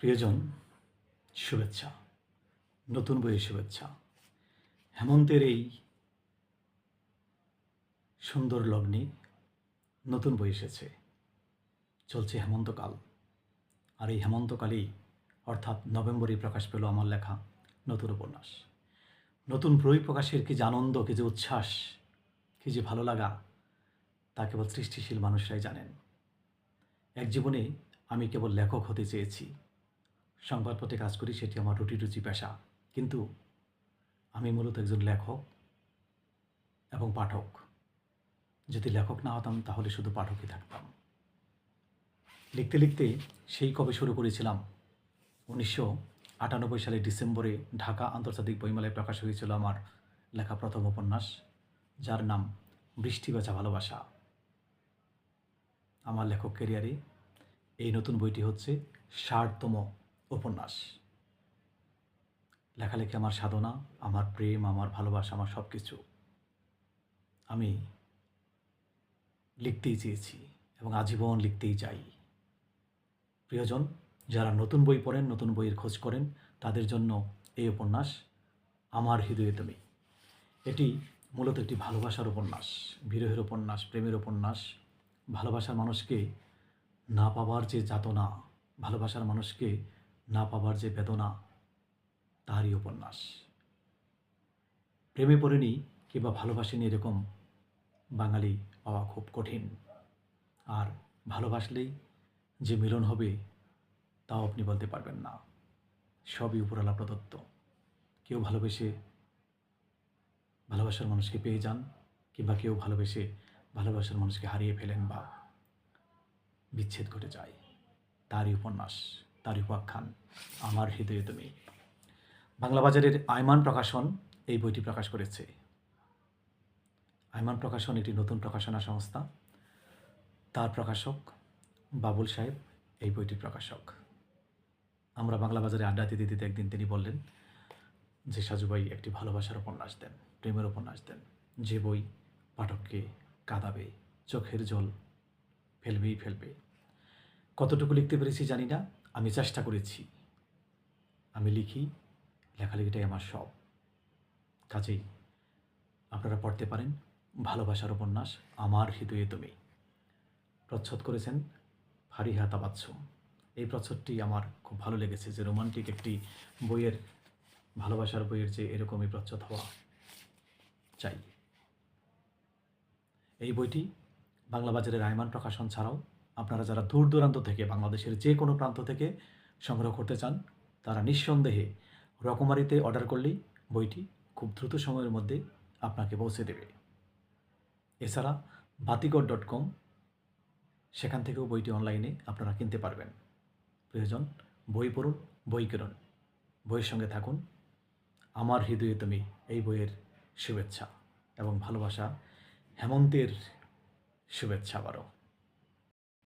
প্রিয়জন, শুভেচ্ছা, নতুন বইয়ের শুভেচ্ছা। হেমন্তের এই সুন্দর লগ্নে নতুন বই এসেছে। চলছে হেমন্তকাল। আর এই হেমন্তকালেই অর্থাৎ নভেম্বরে প্রকাশ পেল আমার লেখা নতুন উপন্যাস। নতুন বই প্রকাশের কি যে আনন্দ, কি যে উচ্ছ্বাস, কি যে ভালো লাগা, তা কেবল সৃষ্টিশীল মানুষরাই জানেন। এক জীবনে আমি কেবল লেখক হতে চেয়েছি। সংবাদপত্রে কাজ করি, সেটি আমার রুটি রুচি পেশা। কিন্তু আমি মূলত একজন লেখক এবং পাঠক। যদি লেখক না হতাম, তাহলে শুধু পাঠকই থাকতাম। লিখতে লিখতে সেই কবে শুরু করেছিলাম? উনিশশো আটানব্বই সালের ডিসেম্বরে ঢাকা আন্তর্জাতিক বইমেলায় প্রকাশ হয়েছিল আমার লেখা প্রথম উপন্যাস, যার নাম বৃষ্টি বাঁচা ভালোবাসা আমার লেখক ক্যারিয়ারে এই নতুন বইটি হচ্ছে ষাটতম উপন্যাস। লেখালেখি আমার সাধনা, আমার প্রেম, আমার ভালোবাসা, আমার সব কিছু আমি লিখতেই চেয়েছি এবং আজীবন লিখতেই চাই। প্রিয়জন, যারা নতুন বই পড়েন, নতুন বইয়ের খোঁজ করেন, তাদের জন্য এই উপন্যাস আমার হৃদয়ে তুমি। এটি মূলত একটি ভালোবাসার উপন্যাস, বিরহের উপন্যাস, প্রেমের উপন্যাস। ভালোবাসার মানুষকে না পাওয়ার যে যাতনা, ভালোবাসার মানুষকে না পাওয়ার যে বেদনা তারই উপন্যাস। প্রেমে পড়েনি কিংবা ভালোবাসেনি এরকম বাঙালি পাওয়া খুব কঠিন। আর ভালোবাসলেই যে মিলন হবে, তাও আপনি বলতে পারবেন না। সবই উপরালা প্রদত্ত। কেউ ভালোবেসে ভালোবাসার মানুষকে পেয়ে যান, কিংবা কেউ ভালোবেসে ভালোবাসার মানুষকে হারিয়ে ফেলেন বা বিচ্ছেদ ঘটে যায়। তারই উপন্যাস। তারই উপাখ্যান আমার হৃদয়ে তুমি। বাংলা বাজারের আয়মান প্রকাশন এই বইটি প্রকাশ করেছে। আয়মান প্রকাশন একটি নতুন প্রকাশনা সংস্থা। তার প্রকাশক বাবুল সাহেব, এই বইটির প্রকাশক। আমরা বাংলা বাজারে আড্ডা দিতে দিতে একদিন তিনি বললেন, যে সাজুবাই একটি ভালোবাসার উপন্যাস দেন, প্রেমের উপন্যাস দেন। যে বই পাঠককে কাঁদাবে, চোখের জল ফেলবেই ফেলবে। কতটুকু লিখতে পেরেছি জানি না আমি চেষ্টা করেছি। আমি লিখি, লেখালেখিটাই আমার সব। কাজেই আপনারা পড়তে পারেন, ভালোবাসার উপন্যাস, আমার হৃদয়ে তুমি। প্রচ্ছদ করেছেন ফারিহা তাবাচ্ছুম। এই প্রচ্ছদটি আমার খুব ভালো লেগেছে যে রোমান্টিক একটি বইয়ের, ভালোবাসার বইয়ের যে এরকমই প্রচ্ছদ হওয়া চাই। এই বইটি বাংলা বাজারের আয়মান প্রকাশন ছাড়াও আপনারা যারা দূর দূরান্ত থেকে বাংলাদেশের যে কোনো প্রান্ত থেকে সংগ্রহ করতে চান, তারা নিঃসন্দেহে রকমারিতে অর্ডার করলেই বইটি খুব দ্রুত সময়ের মধ্যে আপনাকে পৌঁছে দেবে। এছাড়া বাতিগড় ডট কম, সেখান থেকেও বইটি অনলাইনে আপনারা কিনতে পারবেন। প্রয়োজন, বই পড়ুন, বই কিনুন। বইয়ের সঙ্গে থাকুন। আমার হৃদয়ে তুমি এই বইয়ের শুভেচ্ছা এবং ভালোবাসা, হেমন্তের শুভেচ্ছা আবারও।